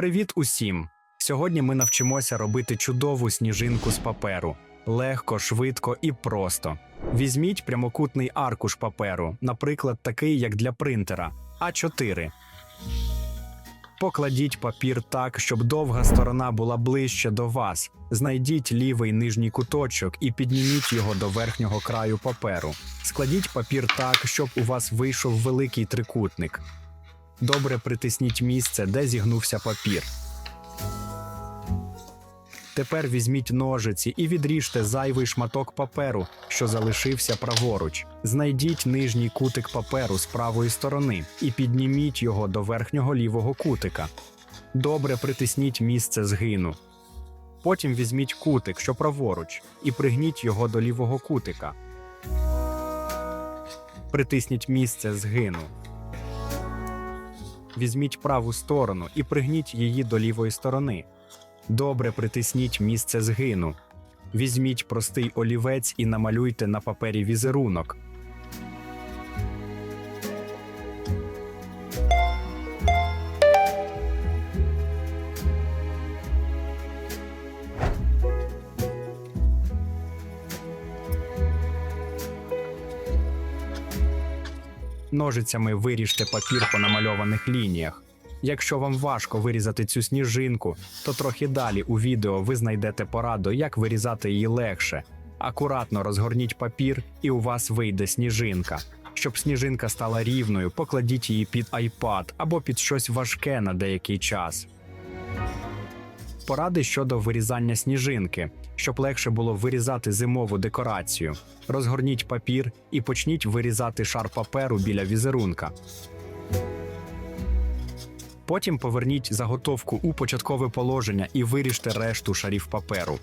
Привіт усім! Сьогодні ми навчимося робити чудову сніжинку з паперу. Легко, швидко і просто. Візьміть прямокутний аркуш паперу, наприклад, такий, як для принтера А4. Покладіть папір так, щоб довга сторона була ближче до вас. Знайдіть лівий нижній куточок і підніміть його до верхнього краю паперу. Складіть папір так, щоб у вас вийшов великий трикутник. Добре притисніть місце, де зігнувся папір. Тепер візьміть ножиці і відріжте зайвий шматок паперу, що залишився праворуч. Знайдіть нижній кутик паперу з правої сторони і підніміть його до верхнього лівого кутика. Добре притисніть місце згину. Потім візьміть кутик, що праворуч, і пригніть його до лівого кутика. Притисніть місце згину. Візьміть праву сторону і пригніть її до лівої сторони. Добре притисніть місце згину. Візьміть простий олівець і намалюйте на папері візерунок. Ножицями виріжте папір по намальованих лініях. Якщо вам важко вирізати цю сніжинку, то трохи далі у відео ви знайдете пораду, як вирізати її легше. Акуратно розгорніть папір, і у вас вийде сніжинка. Щоб сніжинка стала рівною, покладіть її під iPad або під щось важке на деякий час. Поради щодо вирізання сніжинки, щоб легше було вирізати зимову декорацію. Розгорніть папір і почніть вирізати шар паперу біля візерунка. Потім поверніть заготовку у початкове положення і виріжте решту шарів паперу.